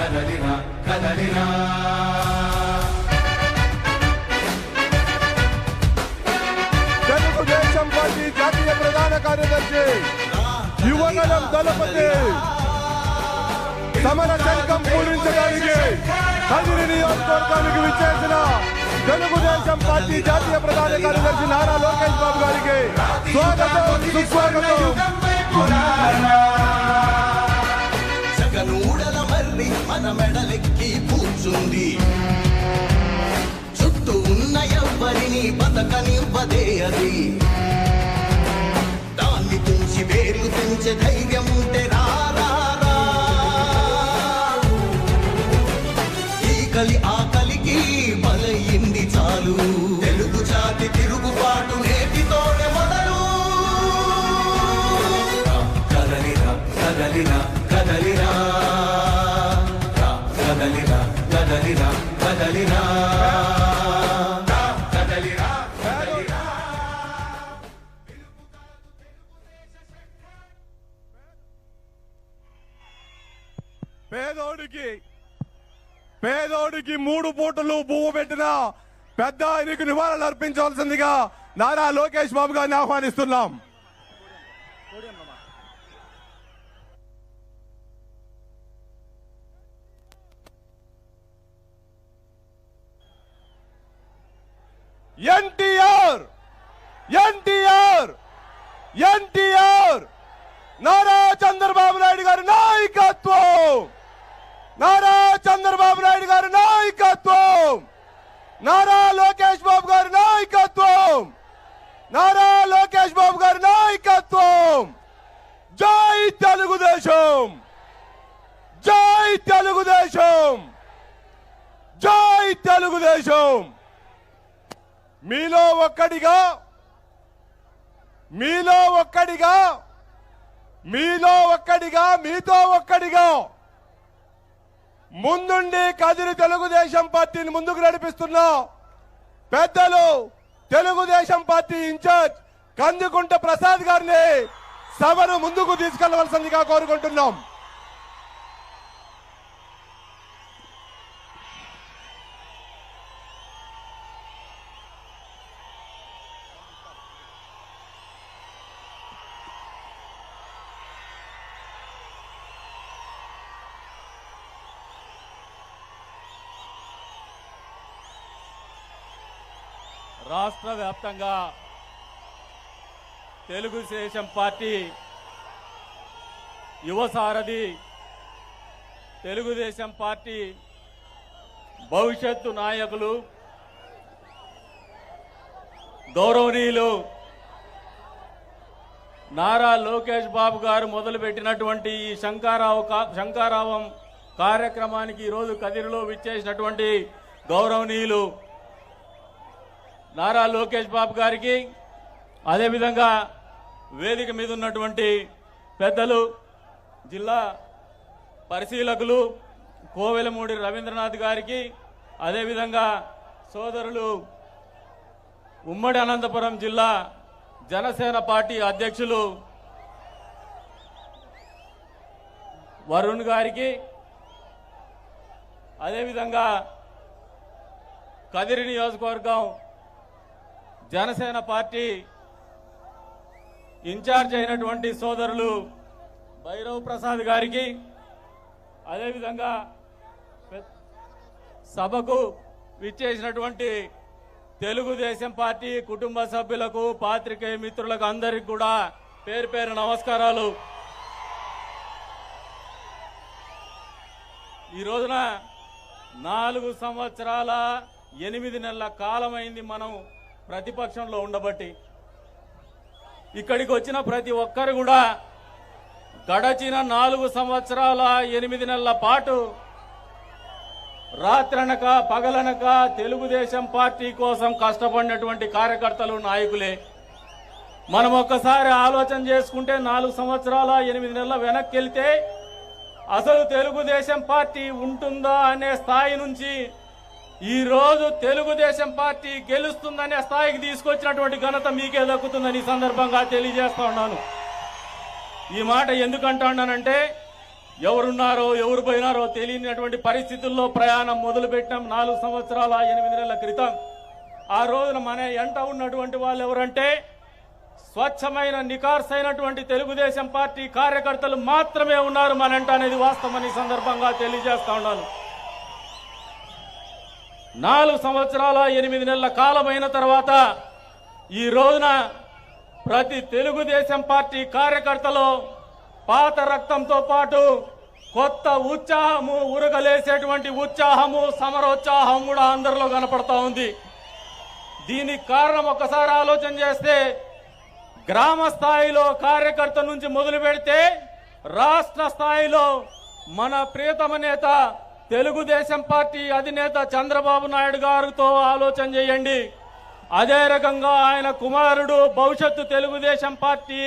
కదలిరా కదలిరా. తెలుగుదేశం పార్టీ జాతీయ ప్రధాన కార్యదర్శి యువగలం దళపతి సమర శంఖం పూరించడానికి కదిరి నియోజకవర్గానికి విచ్చేసిన తెలుగుదేశం పార్టీ జాతీయ ప్రధాన కార్యదర్శి నారా లోకేష్ బాబు గారికి స్వాగతం సుస్వాగతం. కదలిరా కదలిరా. కదలిరా కదలిరా కదలిరా. పేదోడికి పేదోడికి మూడు పూటలు పువ్వు పెట్టిన పెద్ద ఆయనకు నివాళులు అర్పించవలసిందిగా నారా లోకేష్ బాబు గారిని ఆహ్వానిస్తున్నాం. ఎన్టీఆర్ ఎన్టీఆర్ ఎన్టీఆర్. నారా చంద్రబాబు నాయుడు గారి నాయకత్వం. నారా చంద్రబాబు నాయుడు గారి నాయకత్వం. నారా లోకేష్ బాబు గారి నాయకత్వం. నారా లోకేష్ బాబు గారి నాయకత్వం. జై తెలుగుదేశం. జై తెలుగుదేశం. జై తెలుగుదేశం. మీలో ఒక్కడిగా మీలో ఒక్కడిగా మీలో ఒక్కడిగా మీతో ఒక్కడిగా ముందుండి కదిరి తెలుగుదేశం పార్టీని ముందుకు నడిపిస్తున్నా పెద్దలు తెలుగుదేశం పార్టీ ఇన్ఛార్జ్ కందుకుంట ప్రసాద్ గారిని సభను ముందుకు తీసుకెళ్ళవలసిందిగా కోరుకుంటున్నాం. రాష్ట్ర వ్యాప్తంగా తెలుగుదేశం పార్టీ యువ సారథి తెలుగుదేశం పార్టీ భవిష్యత్తు నాయకులు గౌరవనీయులు నారా లోకేష్ బాబు గారు మొదలుపెట్టినటువంటి ఈ శంకారావు కా- శంకారావం కార్యక్రమానికి ఈరోజు కదిరిలో విచ్చేసినటువంటి గౌరవనీయులు నారా లోకేష్ బాబు గారికి అదేవిధంగా వేదిక మీద ఉన్నటువంటి పెద్దలు జిల్లా పరిశీలకులు కోవెలమూడి రవీంద్రనాథ్ గారికి అదేవిధంగా సోదరులు ఉమ్మడి అనంతపురం జిల్లా జనసేన పార్టీ అధ్యక్షులు వరుణ్ గారికి అదేవిధంగా కదిరి నియోజకవర్గం జనసేన పార్టీ ఇన్ఛార్జ్ అయినటువంటి సోదరులు భైరవ్ ప్రసాద్ గారికి అదేవిధంగా సభకు విచ్చేసినటువంటి తెలుగుదేశం పార్టీ కుటుంబ సభ్యులకు పాత్రికేయ మిత్రులకు అందరికి కూడా పేరు పేరు నమస్కారాలు. ఈ రోజున నాలుగు సంవత్సరాల ఎనిమిది నెలల కాలమైంది మనం ప్రతిపక్షంలో ఉండబట్టి ఇక్కడికి వచ్చిన ప్రతి ఒక్కరు కూడా గడచిన నాలుగు సంవత్సరాల ఎనిమిది నెలల పాటు రాత్రనక పగలనక తెలుగుదేశం పార్టీ కోసం కష్టపడినటువంటి కార్యకర్తలు నాయకులే. మనం ఒక్కసారి ఆలోచన చేసుకుంటే నాలుగు సంవత్సరాల ఎనిమిది నెలల వెనక్కి వెళ్తే అసలు తెలుగుదేశం పార్టీ ఉంటుందా అనే స్థాయి నుంచి ఈ రోజు తెలుగుదేశం పార్టీ గెలుస్తుందనే స్థాయికి తీసుకొచ్చినటువంటి ఘనత మీకే దక్కుతుందని ఈ సందర్భంగా తెలియజేస్తా ఉన్నాను. ఈ మాట ఎందుకు అంటున్నానంటే ఎవరున్నారో ఎవరు పోయినారో తెలియనటువంటి పరిస్థితుల్లో ప్రయాణం మొదలుపెట్టినాం నాలుగు సంవత్సరాల ఎనిమిది నెలల క్రితం. ఆ రోజున మన ఎంట ఉన్నటువంటి వాళ్ళు ఎవరంటే స్వచ్ఛమైన నికార్సైనటువంటి తెలుగుదేశం పార్టీ కార్యకర్తలు మాత్రమే ఉన్నారు మనంట అనేది వాస్తవం ఈ సందర్భంగా తెలియజేస్తా ఉన్నాను. నాలుగు సంవత్సరాల ఎనిమిది నెలల కాలమైన తర్వాత ఈ రోజున ప్రతి తెలుగుదేశం పార్టీ కార్యకర్తలో పాత రక్తంతో పాటు కొత్త ఉత్సాహము ఉరగలేసేటువంటి ఉత్సాహము సమరోత్సాహం కూడా అందరిలో కనపడతా ఉంది. దీనికి కారణం ఒకసారి ఆలోచన చేస్తే గ్రామ స్థాయిలో కార్యకర్త నుంచి మొదలు పెడితే రాష్ట్ర స్థాయిలో మన ప్రియతమ నేత తెలుగుదేశం పార్టీ అధినేత చంద్రబాబు నాయుడు గారితో ఆలోచన చేయండి. అదే రకంగా ఆయన కుమారుడు భవిష్యత్తు తెలుగుదేశం పార్టీ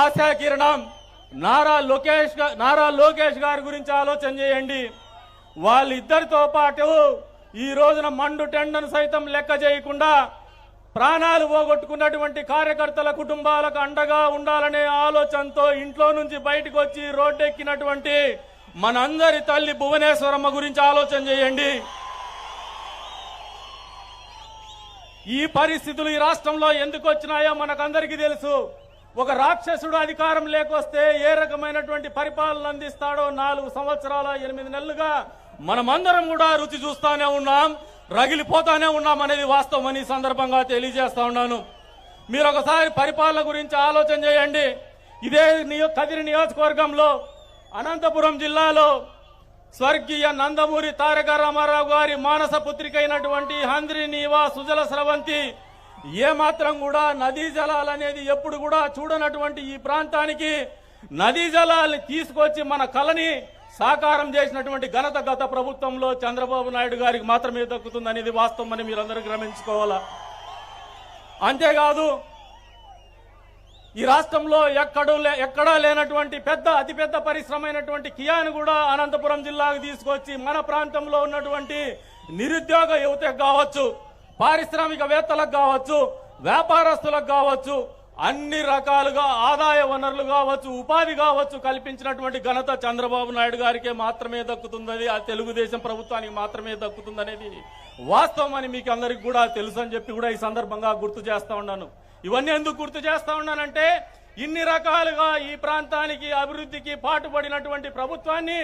ఆశాకిరణం నారా లోకేష్ నారా లోకేష్ గారి గురించి ఆలోచన చేయండి. వాళ్ళిద్దరితో పాటు ఈ రోజున మండు టెండను సైతం లెక్క చేయకుండా ప్రాణాలు పోగొట్టుకున్నటువంటి కార్యకర్తల కుటుంబాలకు అండగా ఉండాలనే ఆలోచనతో ఇంట్లో నుంచి బయటకు వచ్చి రోడ్డెక్కినటువంటి మనందరి తల్లి భువనేశ్వరమ్మ గురించి ఆలోచన చేయండి. ఈ పరిస్థితులు ఈ రాష్ట్రంలో ఎందుకు వచ్చినాయో మనకందరికీ తెలుసు. ఒక రాక్షసుడు అధికారం లేకొస్తే ఏ రకమైనటువంటి పరిపాలన అందిస్తాడో నాలుగు సంవత్సరాల ఎనిమిది నెలలుగా మనమందరం కూడా రుచి చూస్తానే ఉన్నాం రగిలిపోతానే ఉన్నాం అనేది వాస్తవం అని ఈ సందర్భంగా తెలియజేస్తా ఉన్నాను. మీరు ఒకసారి పరిపాలన గురించి ఆలోచన చేయండి. ఇదే నియో- కదిరి నియోజకవర్గంలో అనంతపురం జిల్లాలో స్వర్గీయ నందమూరి తారక రామారావు గారి మానస పుత్రిక అయినటువంటి హంద్రి నీవా సుజల స్రవంతి ఏమాత్రం కూడా నదీ జలాలు అనేది ఎప్పుడు కూడా చూడనటువంటి ఈ ప్రాంతానికి నదీ జలాల్ని తీసుకొచ్చి మన కళని సాకారం చేసినటువంటి ఘనత గత ప్రభుత్వంలో చంద్రబాబు నాయుడు గారికి మాత్రమే దక్కుతుంది అనేది వాస్తవం అని మీరందరూ గ్రహించుకోవాలా? అంతేకాదు ఈ రాష్ట్రంలో ఎక్కడూ లే- ఎక్కడా లేనటువంటి పెద్ద అతిపెద్ద పరిశ్రమ అయినటువంటి కియాను కూడా అనంతపురం జిల్లాకు తీసుకొచ్చి మన ప్రాంతంలో ఉన్నటువంటి నిరుద్యోగ యువతకు కావచ్చు పారిశ్రామికవేత్తలకు కావచ్చు వ్యాపారస్తులకు కావచ్చు అన్ని రకాలుగా ఆదాయ వనరులు కావచ్చు ఉపాధి కావచ్చు కల్పించినటువంటి ఘనత చంద్రబాబు నాయుడు గారికే మాత్రమే దక్కుతుందని ఆ తెలుగుదేశం ప్రభుత్వానికి మాత్రమే దక్కుతుందనేది వాస్తవం అని మీకు అందరికి కూడా తెలుసు అని చెప్పి కూడా ఈ సందర్భంగా గుర్తు చేస్తా ఉన్నాను. ఇవన్నీ ఎందుకు గుర్తు చేస్తా ఉన్నానంటే ఇన్ని రకాలుగా ఈ ప్రాంతానికి అభివృద్ధికి పాటుపడినటువంటి ప్రభుత్వాన్ని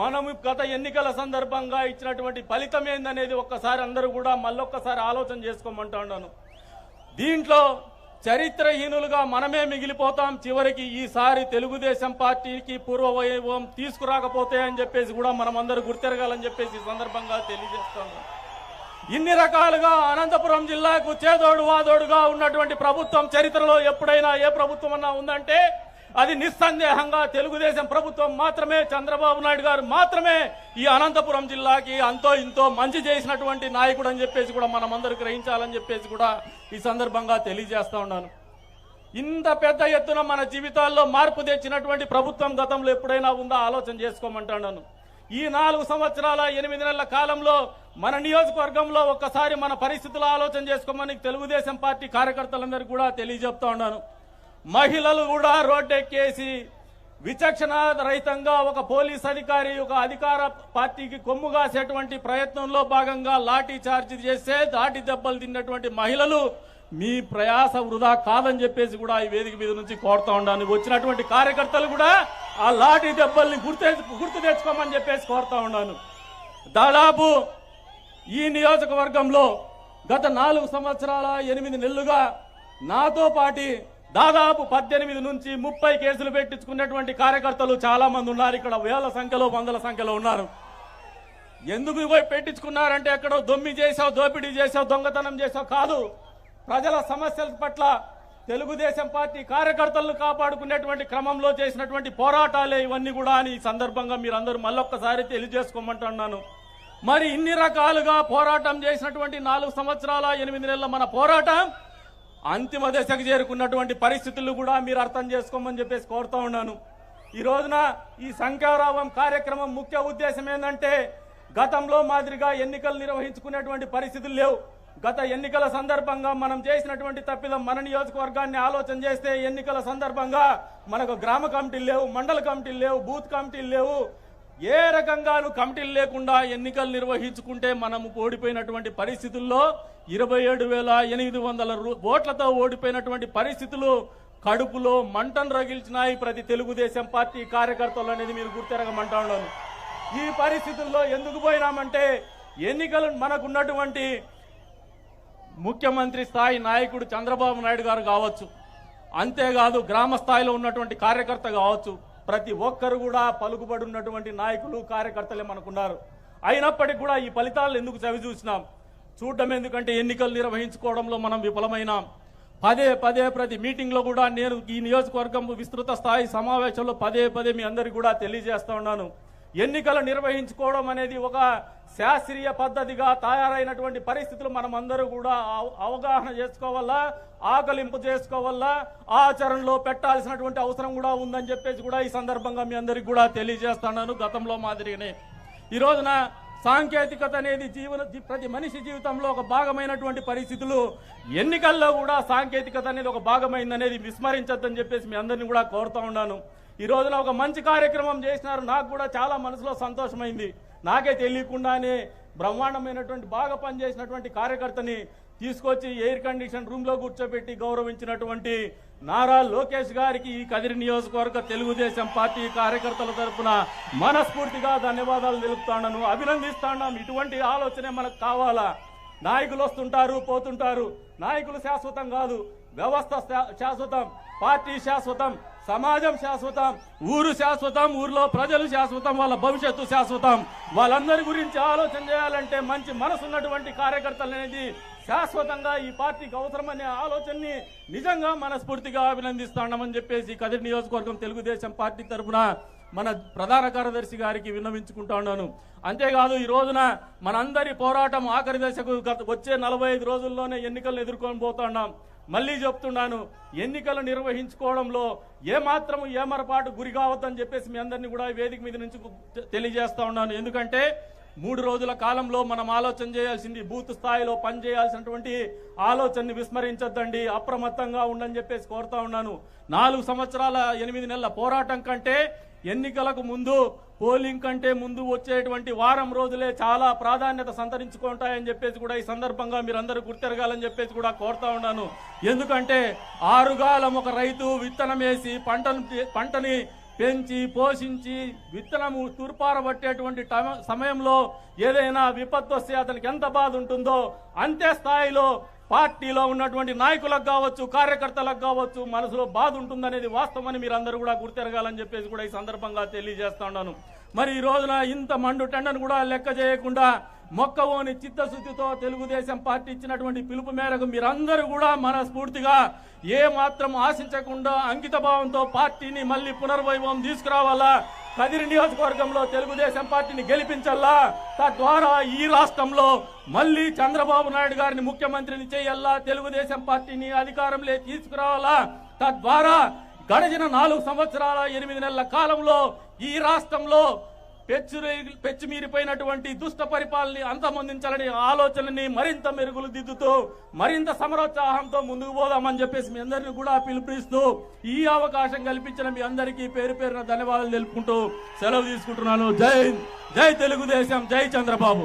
మనం గత ఎన్నికల సందర్భంగా ఇచ్చినటువంటి ఫలితం ఏందనేది ఒక్కసారి అందరూ కూడా మళ్ళొక్కసారి ఆలోచన చేసుకోమంటా ఉన్నాను. దీంట్లో చరిత్రహీనులుగా మనమే మిగిలిపోతాం. చివరికి ఈసారి తెలుగుదేశం పార్టీకి పూర్వ వైభవం తీసుకురాకపోతే అని చెప్పేసి కూడా మనం అందరూ గుర్తెరగాలని చెప్పేసి ఈ సందర్భంగా తెలియజేస్తాము ఇన్ని రకాలుగా అనంతపురం జిల్లాకు చేదోడు వాదోడుగా ఉన్నటువంటి ప్రభుత్వం చరిత్రలో ఎప్పుడైనా ఏ ప్రభుత్వం అన్నా ఉందంటే అది నిస్సందేహంగా తెలుగుదేశం ప్రభుత్వం మాత్రమే చంద్రబాబు నాయుడు గారు మాత్రమే ఈ అనంతపురం జిల్లాకి అంతో ఇంతో మంచి చేసినటువంటి నాయకుడు అని చెప్పేసి కూడా మనం అందరూ గ్రహించాలని చెప్పేసి కూడా ఈ సందర్భంగా తెలియజేస్తా ఉన్నాను. ఇంత పెద్ద ఎత్తున మన జీవితాల్లో మార్పు తెచ్చినటువంటి ప్రభుత్వం గతంలో ఎప్పుడైనా ఉందా? ఆలోచన చేసుకోమంటాను. ఈ నాలుగు సంవత్సరాల ఎనిమిది నెలల కాలంలో మన నియోజకవర్గంలో ఒక్కసారి మన పరిస్థితులు ఆలోచన చేసుకోమని తెలుగుదేశం పార్టీ కార్యకర్తలందరికీ కూడా తెలియజెప్తా ఉన్నాను. మహిళలు కూడా రోడ్డెక్కేసి విచక్షణ రహితంగా ఒక పోలీస్ అధికారి ఒక అధికార పార్టీకి కొమ్ము కాసేటువంటి ప్రయత్నంలో భాగంగా లాఠీ చార్జ్ చేస్తే దాటి దెబ్బలు తిన్నటువంటి మహిళలు మీ ప్రయాస వృధా కాదని చెప్పేసి కూడా ఈ వేదిక మీద నుంచి కోరుతా ఉన్నాను. వచ్చినటువంటి కార్యకర్తలు కూడా ఆ లాఠీ దెబ్బల్ని గుర్తు గుర్తు తెచ్చుకోమని చెప్పేసి కోరుతా ఉన్నాను. దాదాపు ఈ నియోజకవర్గంలో గత నాలుగు సంవత్సరాల ఎనిమిది నెలలుగా నాతో పాటి దాదాపు పద్దెనిమిది నుంచి ముప్పై కేసులు పెట్టించుకున్నటువంటి కార్యకర్తలు చాలా మంది ఉన్నారు. ఇక్కడ వేల సంఖ్యలో వందల సంఖ్యలో ఉన్నారు. ఎందుకు పోయి పెట్టించుకున్నారంటే ఎక్కడో దొమ్మి చేసావు దోపిడీ చేసావు దొంగతనం చేసావు కాదు. ప్రజల సమస్యల పట్ల తెలుగుదేశం పార్టీ కార్యకర్తలను కాపాడుకునేటువంటి క్రమంలో చేసినటువంటి పోరాటాలే ఇవన్నీ కూడా అని ఈ సందర్భంగా మీరందరూ మళ్ళొక్కసారి తెలియజేసుకోమంటున్నాను. మరి ఇన్ని రకాలుగా పోరాటం చేసినటువంటి నాలుగు సంవత్సరాల ఎనిమిది నెలల మన పోరాటం అంతిమ దశకు చేరుకున్నటువంటి పరిస్థితులు కూడా మీరు అర్థం చేసుకోమని చెప్పేసి కోరుతా ఉన్నాను. ఈ రోజున ఈ సంఖ్యారావం కార్యక్రమం ముఖ్య ఉద్దేశం ఏంటంటే గతంలో మాదిరిగా ఎన్నికలు నిర్వహించుకునేటువంటి పరిస్థితులు లేవు. గత ఎన్నికల సందర్భంగా మనం చేసినటువంటి తప్పిదం మన నియోజకవర్గాన్ని ఆలోచన చేస్తే ఎన్నికల సందర్భంగా మనకు గ్రామ కమిటీలు లేవు మండల కమిటీలు లేవు బూత్ కమిటీలు లేవు. ఏ రకంగాను కమిటీలు లేకుండా ఎన్నికలు నిర్వహించుకుంటే మనము ఓడిపోయినటువంటి పరిస్థితుల్లో ఇరవై ఏడు వేల ఎనిమిది వందల రూ- ఓట్లతో ఓడిపోయినటువంటి పరిస్థితులు కడుపులో మంటను రగిల్చినాయి ప్రతి తెలుగుదేశం పార్టీ కార్యకర్తలు అనేది మీరు గుర్తెరగమంటా ఈ పరిస్థితుల్లో ఎందుకు పోయినామంటే ఎన్నికలు మనకున్నటువంటి ముఖ్యమంత్రి స్థాయి నాయకుడు చంద్రబాబు నాయుడు గారు కావచ్చు అంతేకాదు గ్రామ స్థాయిలో ఉన్నటువంటి కార్యకర్త కావచ్చు ప్రతి ఒక్కరు కూడా పలుకుబడి ఉన్నటువంటి నాయకులు కార్యకర్తలే మనకున్నారు. అయినప్పటికీ కూడా ఈ ఫలితాలను ఎందుకు చవి చూసినాం? చూడడం ఎందుకంటే ఎన్నికలు నిర్వహించుకోవడంలో మనం విఫలమైనాం. పదే పదే ప్రతి మీటింగ్లో కూడా నేను ఈ నియోజకవర్గం విస్తృత స్థాయి సమావేశంలో పదే పదే మీ అందరికీ కూడా తెలియజేస్తా ఉన్నాను. ఎన్నికలు నిర్వహించుకోవడం అనేది ఒక శాస్త్రీయ పద్ధతిగా తయారైనటువంటి పరిస్థితులు మనం అందరూ కూడా అవ- అవగాహన చేసుకోవాలా ఆకలింపు చేసుకోవాలా ఆచరణలో పెట్టాల్సినటువంటి అవసరం కూడా ఉందని చెప్పేసి కూడా ఈ సందర్భంగా మీ అందరికి కూడా తెలియజేస్తున్నాను గతంలో మాదిరిగానే. ఈ రోజున సాంకేతికత అనేది జీవన ప్రతి మనిషి జీవితంలో ఒక భాగమైనటువంటి పరిస్థితులు. ఎన్నికల్లో కూడా సాంకేతికత అనేది ఒక భాగమైందనేది విస్మరించొద్దని చెప్పేసి మీ అందరిని కూడా కోరుతా ఉన్నాను. ఈ రోజున ఒక మంచి కార్యక్రమం చేసినారు. నాకు కూడా చాలా మనసులో సంతోషమైంది. నాకే తెలియకుండానే బ్రహ్మాండమైనటువంటి బాగా పనిచేసినటువంటి కార్యకర్తని తీసుకొచ్చి ఎయిర్ కండిషన్ రూమ్లో కూర్చోబెట్టి గౌరవించినటువంటి నారా లోకేష్ గారికి ఈ కదిరి నియోజకవర్గ తెలుగుదేశం పార్టీ కార్యకర్తల తరపున మనస్ఫూర్తిగా ధన్యవాదాలు తెలుపుతాను అభినందిస్తాను. ఇటువంటి ఆలోచనే మనకు కావాలా? నాయకులు వస్తుంటారు పోతుంటారు. నాయకులు శాశ్వతం కాదు వ్యవస్థ శా- శాశ్వతం పార్టీ శాశ్వతం సమాజం శాశ్వతం ఊరు శాశ్వతం ఊర్లో ప్రజలు శాశ్వతం వాళ్ళ భవిష్యత్తు శాశ్వతం. వాళ్ళందరి గురించి ఆలోచన చేయాలంటే మంచి మనసు ఉన్నటువంటి కార్యకర్తలు అనేది శాశ్వతంగా ఈ పార్టీకి అవసరమనే ఆలోచనని నిజంగా మనస్ఫూర్తిగా అభినందిస్తామని చెప్పేసి కదిరి నియోజకవర్గం తెలుగుదేశం పార్టీ తరఫున మన ప్రధాన కార్యదర్శి గారికి విన్నవించుకుంటా ఉన్నాను అంతేకాదు ఈ రోజున మనందరి పోరాటం ఆఖరి దశకు గత- వచ్చే నలభై ఐదు రోజుల్లోనే ఎన్నికలను ఎదుర్కొని పోతున్నాం. మళ్ళీ చెప్తున్నాను ఎన్నికలు నిర్వహించుకోవడంలో ఏమాత్రం ఏమరపాటు గురి కావద్దని చెప్పేసి మీ అందరినీ కూడా ఈ వేదిక మీద నుంచి తెలియజేస్తా ఉన్నాను. ఎందుకంటే మూడు రోజుల కాలంలో మనం ఆలోచన చేయాల్సింది బూత్ స్థాయిలో పనిచేయాల్సినటువంటి ఆలోచనని విస్మరించొద్దండి అప్రమత్తంగా ఉండని చెప్పేసి కోరుతా ఉన్నాను. నాలుగు సంవత్సరాల ఎనిమిది నెలల పోరాటం కంటే ఎన్నికలకు ముందు పోలింగ్ కంటే ముందు వచ్చేటువంటి వారం రోజులే చాలా ప్రాధాన్యత సంతరించుకుంటాయని చెప్పేసి కూడా ఈ సందర్భంగా మీరందరూ గుర్తెరగాలని చెప్పేసి కూడా కోరుతా ఉన్నాను. ఎందుకంటే ఆరుగాలం ఒక రైతు విత్తనం వేసి పంటను పంటని పెంచి పోషించి విత్తనము తూర్పారబట్టేటువంటి సమయంలో ఏదైనా విపత్తు వస్తే అతనికి ఎంత బాధ ఉంటుందో అంతే స్థాయిలో పార్టీలో ఉన్నటువంటి నాయకులకు కావచ్చు కార్యకర్తలకు కావచ్చు మనసులో బాధ ఉంటుందనేది వాస్తవమని మీరు అందరూ కూడా గుర్తెరగాలని చెప్పేసి కూడా ఈ సందర్భంగా తెలియజేస్తా ఉన్నాను. మరి ఈ రోజున ఇంత మండు టెండను కూడా లెక్క చేయకుండా మొక్కవోని చిత్తశుద్ధితో తెలుగుదేశం పార్టీ ఇచ్చినటువంటి పిలుపు మేరకు మీరందరూ కూడా మనస్ఫూర్తిగా ఏ మాత్రం ఆశించకుండా అంకితభావంతో పార్టీని మళ్ళీ పునర్వైభవం తీసుకురావాలా? కదిరి నియోజకవర్గంలో తెలుగుదేశం పార్టీని గెలిపించల్లా? తద్వారా ఈ రాష్ట్రంలో మళ్ళీ చంద్రబాబు నాయుడు గారిని ముఖ్యమంత్రిని చేయాలా? తెలుగుదేశం పార్టీని అధికారంలో తీసుకురావాలా? తద్వారా గడిచిన నాలుగు సంవత్సరాల ఎనిమిది నెలల కాలంలో ఈ రాష్ట్రంలో పెచ్చు పెచ్చు మీరిపోయినటువంటి దుష్ట పరిపాలనని అంతమొందించాలని ఆలోచనని మరింత మెరుగులు దిద్దుతూ మరింత సమరోత్సాహంతో ముందుకు పోదామని చెప్పేసి మీ అందరినీ కూడా పిలుపునిస్తూ ఈ అవకాశం కల్పించిన మీ అందరికీ పేరు పేరున ధన్యవాదాలు తెలుపుకుంటూ సెలవు తీసుకుంటున్నాను. జై జై తెలుగుదేశం జై చంద్రబాబు.